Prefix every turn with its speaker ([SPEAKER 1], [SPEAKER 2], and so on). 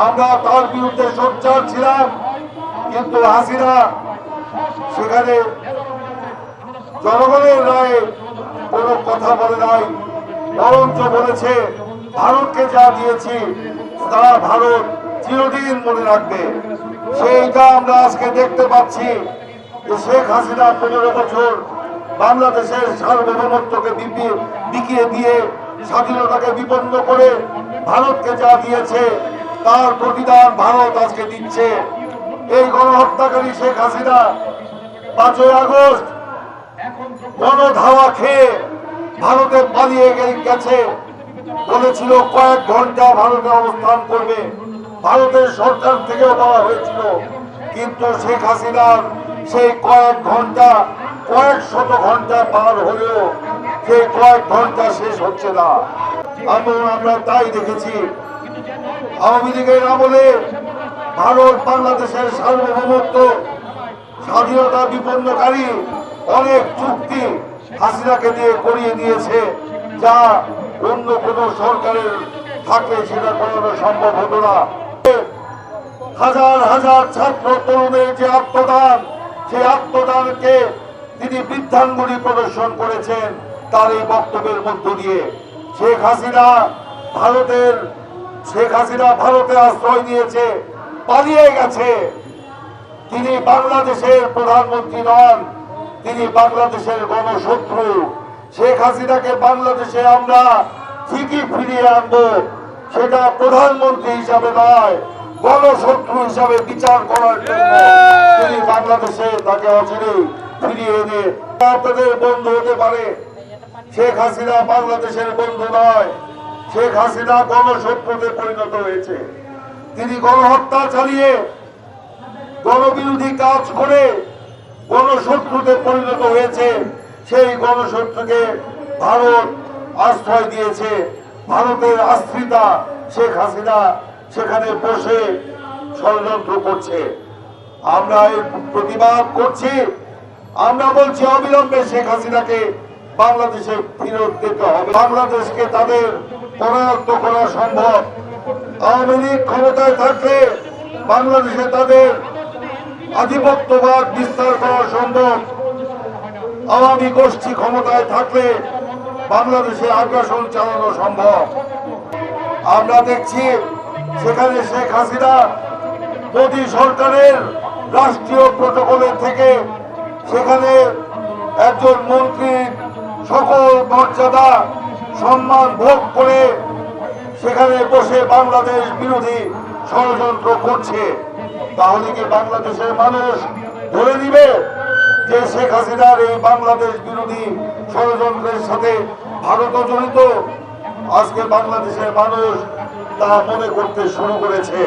[SPEAKER 1] আমরা তার বিরুদ্ধে সোচ্চার ছিলাম, কিন্তু হাসিনা সেখানে জনগণের রায়ে কোনো কথা বলে নাই, বরঞ্চ বলেছে, ভারতকে যা দিয়েছি, তা ভারত চিরদিন মনে রাখবে। সেইটা আমরা আজকে দেখতে পাচ্ছি যে শেখ হাসিনা পনেরো বছর বাংলাদেশের সার্বভৌমত্বকে বিকিয়ে দিয়ে স্বাধীনতাকে বিপন্ন করে ভারতকে যা দিয়েছে তার প্রতিদান ভারত আজকে দিচ্ছে। এই গণহত্যাকারী শেখ হাসিনা পাঁচই আগস্ট গণধাওয়া খেয়ে ভারতে পালিয়ে গেছে। বলেছিল, কয়েক ঘণ্টা ভারতে অবস্থান করবে। ভারতের সরকার থেকেও বলা হয়েছিল, কিন্তু শেখ হাসিনার সেই কয়েক ঘণ্টা, কয়েক শত ঘণ্টা পার হলেও সেই কয়েক ঘণ্টা শেষ হচ্ছে না। আমরা তাই দেখেছি আওয়ামী লীগের আমলে ভারত বাংলাদেশের সার্বভৌমত্ব, স্বাধীনতা বিপন্নকারী অনেক চুক্তি হাসিনাকে দিয়ে করিয়ে দিয়েছে, যা অন্য কোন সরকারের থাকলে সেটা করানো সম্ভব হতো না। হাজার হাজার ছাত্র তরুণের যে আত্মদান সেই আত্মদানকে তিনি বৃদ্ধাঙ্গুলি প্রদর্শন করেছেন তার এই বক্তব্যের মধ্য দিয়ে। শেখ হাসিনা ভারতের শেখ হাসিনা ভারতে আশ্রয় দিয়েছে পালিয়ে গেছে। তিনি বাংলাদেশের প্রধানমন্ত্রী নন, তিনি বাংলাদেশের গণশত্রু। শেখ হাসিনাকে বাংলাদেশে আমরা ঠিকই ফিরিয়ে আনব, সেটা প্রধানমন্ত্রী হিসাবে নয়, গণশত্রু হিসাবে বিচার করার জন্য তিনি বাংলাদেশে তাকে অচিরেই ফিরিয়ে এনে আপনাদের বন্ধু হতে পারে। শেখ হাসিনা বাংলাদেশের বন্ধু নয়। শেখ হাসিনা গণশত্রুতে পরিণত হয়েছে। তিনি গণহত্যা চালিয়ে গণবিরোধী কাজ করে গণশত্রুতে পরিণত হয়েছে। সেই গণশত্রুকে ভারত আশ্রয় দিয়েছে। ভারতের আশ্রিতা শেখ হাসিনা সেখানে বসে ষড়যন্ত্র করছে। আমরা এর প্রতিবাদ করছি। আমরা বলছি, অবিলম্বে শেখ হাসিনাকে বাংলাদেশে ফেরত দিতে হবে। বাংলাদেশকে তাদের পরায়ত্ত করা সম্ভব। আওয়ামী লীগ ক্ষমতায় থাকলে বাংলাদেশে তাদের আধিপত্যবাদ বিস্তার করা সম্ভব। আওয়ামী গোষ্ঠী ক্ষমতায় থাকলে বাংলাদেশে আগ্রাসন চালানো সম্ভব। আমরা দেখছি সেখানে শেখ হাসিনা মোদী সরকারের রাষ্ট্রীয় প্রোটোকলের থেকে সেখানে একজন মন্ত্রীর সকল মর্যাদা সম্মান ভোগ করে সেখানে বসে বাংলাদেশ বিরোধী ষড়যন্ত্র করছে। তাহলে কি বাংলাদেশের মানুষ ধরে নিবে যে শেখ হাসিনার এই বাংলাদেশ বিরোধী ষড়যন্ত্রের সাথে ভারতও জড়িত? আজকে বাংলাদেশের মানুষ তা মনে করতে শুরু করেছে।